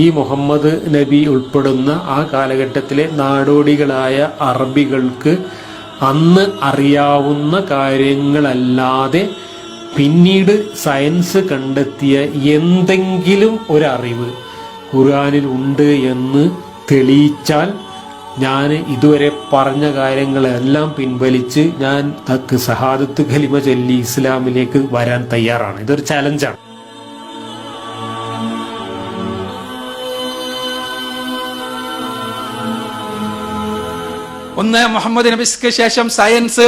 ഈ മുഹമ്മദ് നബി ഉൾപ്പെടുന്ന ആ കാലഘട്ടത്തിലെ നാടോടികളായ അറബികൾക്ക് അന്ന് അറിയാവുന്ന കാര്യങ്ങളല്ലാതെ പിന്നീട് സയൻസ് കണ്ടെത്തിയ എന്തെങ്കിലും ഒരറിവ് ഖുർആാനിൽ ഉണ്ട് എന്ന് തെളിയിച്ചാൽ ഞാൻ ഇതുവരെ പറഞ്ഞ കാര്യങ്ങളെല്ലാം പിൻവലിച്ച് ഞാൻ തക്ക് സഹാദത്ത് ഖലിമ ചൊല്ലി ഇസ്ലാമിലേക്ക് വരാൻ തയ്യാറാണ്. ഇതൊരു ചലഞ്ചാണ് ഒന്ന് മുഹമ്മദ് നബിക്ക് ശേഷം സയൻസ്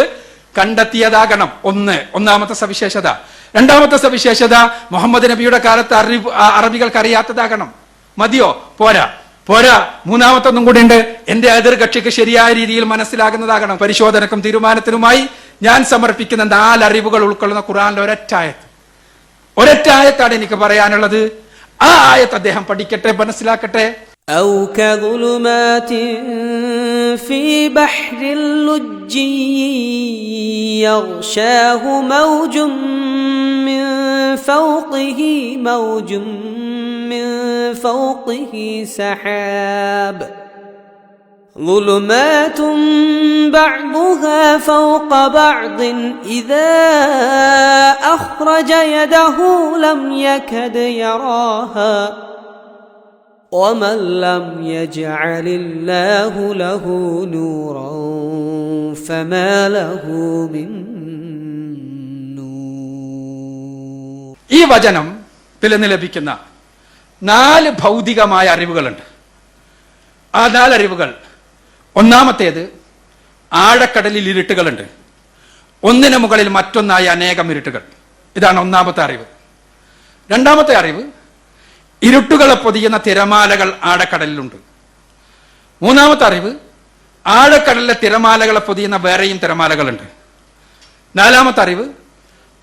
കണ്ടെത്തിയതാകണം ഒന്ന് ഒന്നാമത്തെ സവിശേഷത രണ്ടാമത്തെ സവിശേഷത മുഹമ്മദ് നബിയുടെ കാലത്ത് അറിവ് ആ അറബികൾക്ക് അറിയാത്തതാകണം മതിയോ പോരാ പോരാ മൂന്നാമത്തൊന്നും കൂടി ഉണ്ട് എന്റെ എതിർ കക്ഷിക്ക് ശരിയായ രീതിയിൽ മനസ്സിലാകുന്നതാകണം പരിശോധനക്കും തീരുമാനത്തിനുമായി ഞാൻ സമർപ്പിക്കുന്ന നാലറിവുകൾ ഉൾക്കൊള്ളുന്ന ഖുറാനിലെ ഒരൊറ്റ ആയത്ത് ഒരൊറ്റ ആയത്താണ് എനിക്ക് പറയാനുള്ളത് ആ ആയത്ത് അദ്ദേഹം പഠിക്കട്ടെ മനസ്സിലാക്കട്ടെ أو كظلمات في بحر لجي يغشاه موج من فوقه موج من فوقه سحاب. ظلمات بعضها فوق بعض إذا أخرج يده لم يكد يراها. ومن لم يجعل الله له نورا فما له من نور ഈ വചനത്തിൽ നിന്ന് ലഭിക്കുന്ന നാല് ഭൗതികമായ അറിവുകളുണ്ട് ആ നാലറിവുകൾ ഒന്നാമത്തേത് ആഴക്കടലിൽ ഇരുട്ടുകളുണ്ട് ഒന്നിനു മുകളിൽ മറ്റൊന്നായ അനേകം ഇരുട്ടുകൾ ഇതാണ് ഒന്നാമത്തെ അറിവ് രണ്ടാമത്തെ അറിവ് ഇരുട്ടുകളെ പൊതിയുന്ന തിരമാലകൾ ആഴക്കടലിലുണ്ട് മൂന്നാമത്തെ അറിവ് ആഴക്കടലിലെ തിരമാലകളെ പൊതിയുന്ന വേറെയും തിരമാലകളുണ്ട്. നാലാമത്തെ അറിവ്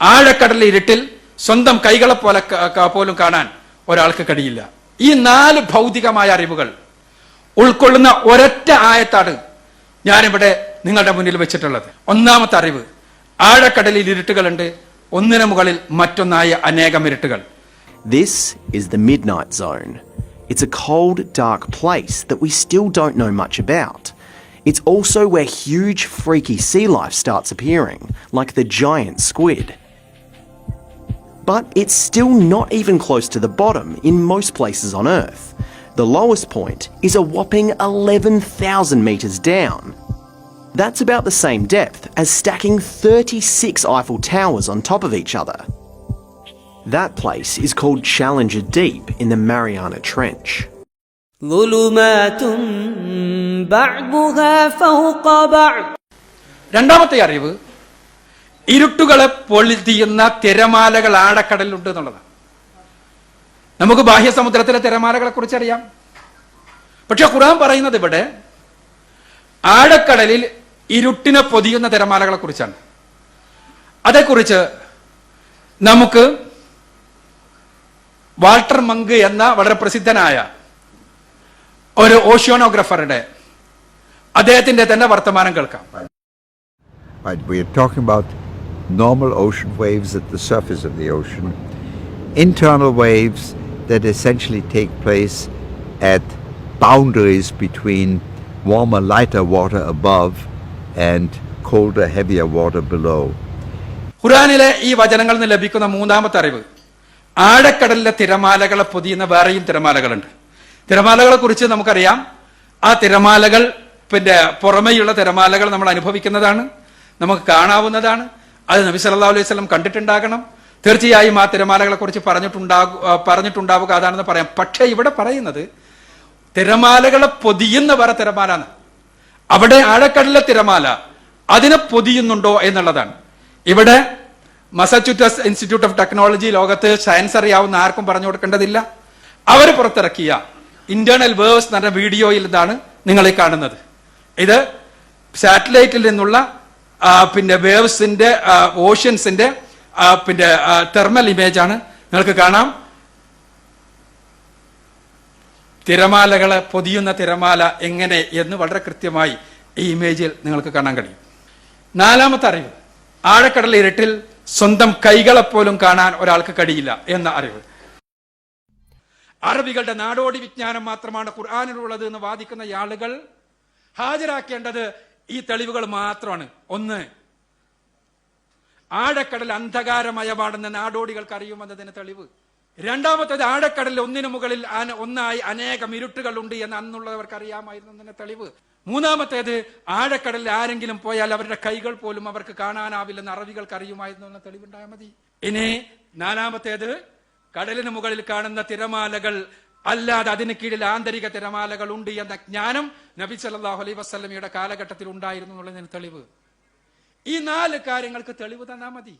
ആഴക്കടലിലെ ഇരുട്ടിൽ സ്വന്തം കൈകളെ പോലെ പോലും കാണാൻ ഒരാൾക്ക് കഴിയില്ല. ഈ നാല് ഭൗതികമായ അറിവുകൾ ഉൾക്കൊള്ളുന്ന ഒരൊറ്റ ആയത്താണ് ഞാനിവിടെ നിങ്ങളുടെ മുന്നിൽ വെച്ചിട്ടുള്ളത്. ഒന്നാമത്തെ അറിവ് ആഴക്കടലിൽ ഇരുട്ടുകളുണ്ട് ഒന്നിനു മുകളിൽ മറ്റൊന്നായ അനേകം ഇരുട്ടുകൾ. This is the Midnight Zone. It's a cold, dark place that we still don't know much about. It's also where huge, freaky sea life starts appearing, like the giant squid. But it's still not even close to the bottom in most places on Earth. The lowest point is a whopping 11,000 metres down. That's about the same depth as stacking 36 Eiffel Towers on top of each other. That place is called Challenger Deep in the Mariana Trench. രണ്ടാമത്തെ അറിവ് ഇരുട്ടുകളെ പൊളിതിയുന്ന തിരമാലകൾ ആഴക്കടലിലുണ്ട് എന്നുള്ളതാണ് നമുക്ക് ബാഹ്യസമുദ്രത്തിലെ തിരമാലകളെ കുറിച്ച് അറിയാം പക്ഷെ ഖുറാൻ പറയുന്നത് ഇവിടെ ആഴക്കടലിൽ ഇരുട്ടിനെ പൊതിയുന്ന തിരമാലകളെ കുറിച്ചാണ് അതേക്കുറിച്ച് നമുക്ക് വാൾട്ടർ മങ്ക് എന്ന വളരെ പ്രസിദ്ധനായ ഒരു ഓഷ്യോണോഗ്രഫറുടെ അദ്ദേഹത്തിന്റെ തന്നെ വർത്തമാനം കേൾക്കാം Right, we are talking about normal ocean waves at the surface of the ocean, internal waves that essentially take place at boundaries between warmer, lighter water above and colder, heavier water below. ഖുറാനിലെ ഈ വചനങ്ങളിൽ നിന്ന് ലഭിക്കുന്ന മൂന്നാമത്തെ അറിവ് ആഴക്കടലിലെ തിരമാലകളെ പൊതിയുന്ന വേറെയും തിരമാലകളുണ്ട്. തിരമാലകളെ കുറിച്ച് നമുക്കറിയാം. ആ തിരമാലകൾ പിന്നെ പുറമെയുള്ള തിരമാലകൾ നമ്മൾ അനുഭവിക്കുന്നതാണ്. നമുക്ക് കാണാവുന്നതാണ്. അത് നബി സല്ലാ അലൈഹി സ്വലം കണ്ടിട്ടുണ്ടാകണം. തീർച്ചയായും ആ തിരമാലകളെ കുറിച്ച് പറഞ്ഞിട്ടുണ്ടാകു പറഞ്ഞിട്ടുണ്ടാവുക അതാണെന്ന് പറയാം. പക്ഷേ ഇവിടെ പറയുന്നത് തിരമാലകളെ പൊതിയുന്ന വേറെ തിരമാല. അവിടെ ആഴക്കടലിലെ തിരമാല അതിനെ പൊതിയുന്നുണ്ടോ എന്നുള്ളതാണ്. ഇവിടെ മസാച്യൂസെറ്റ്സ് ഇൻസ്റ്റിറ്റ്യൂട്ട് ഓഫ് ടെക്നോളജി ലോകത്ത് സയൻസ് അറിയാവുന്ന ആർക്കും പറഞ്ഞു കൊടുക്കേണ്ടതില്ല. അവർ പുറത്തിറക്കിയ ഇന്റേണൽ വേഴ്സ് എന്ന വീഡിയോയിൽ ഇതാണ് നിങ്ങളെ കാണുന്നത്. ഇത് സാറ്റലൈറ്റിൽ നിന്നുള്ള പിന്നെ വേവ്സിന്റെ ഓഷ്യൻസിന്റെ പിന്നെ തെർമൽ ഇമേജ് ആണ് നിങ്ങൾക്ക് കാണാം. തിരമാലകളെ പൊതിയുന്ന തിരമാല എങ്ങനെ എന്ന് വളരെ കൃത്യമായി ഈ ഇമേജിൽ നിങ്ങൾക്ക് കാണാൻ കഴിയും. നാലാമത്തെ അറിവ്. ആഴക്കടൽ ഇരുട്ടിൽ സ്വന്തം കൈകളെപ്പോലും കാണാൻ ഒരാൾക്ക് കഴിയില്ല എന്ന അറിവ്. അറബികളുടെ നാടോടി വിജ്ഞാനം മാത്രമാണ് ഖുർആാനിലുള്ളത് എന്ന് വാദിക്കുന്ന ആളുകൾ ഹാജരാക്കേണ്ടത് ഈ തെളിവുകൾ മാത്രമാണ്. ഒന്ന് ആഴക്കടൽ അന്ധകാരമയമാണെന്ന് നാടോടികൾക്ക് അറിയുമെന്നതിന് തെളിവ്. രണ്ടാമത്തേത് ആഴക്കടലിൽ ഒന്നിനു മുകളിൽ ഒന്നായി അനേകം ഇരുട്ടുകൾ ഉണ്ട് എന്ന് അന്നുള്ളവർക്ക് അറിയാമായിരുന്നതിന് തെളിവ്. മൂന്നാമത്തേത് ആഴക്കടലിൽ ആരെങ്കിലും പോയാൽ അവരുടെ കൈകൾ പോലും അവർക്ക് കാണാനാവില്ലെന്ന് അറബികൾക്ക് അറിയുമായിരുന്നു എന്ന തെളിവുണ്ടായാൽ മതി. ഇനി നാലാമത്തേത് കടലിന് മുകളിൽ കാണുന്ന തിരമാലകൾ അല്ലാതെ അതിന് കീഴിൽ ആന്തരിക തിരമാലകൾ ഉണ്ട് എന്ന ജ്ഞാനം നബി സല്ലാഹു അലൈ വസ്ലമിയുടെ കാലഘട്ടത്തിൽ ഉണ്ടായിരുന്നു എന്നുള്ളതിന് തെളിവ്. ഈ നാല് കാര്യങ്ങൾക്ക് തെളിവ് തന്നാൽ മതി.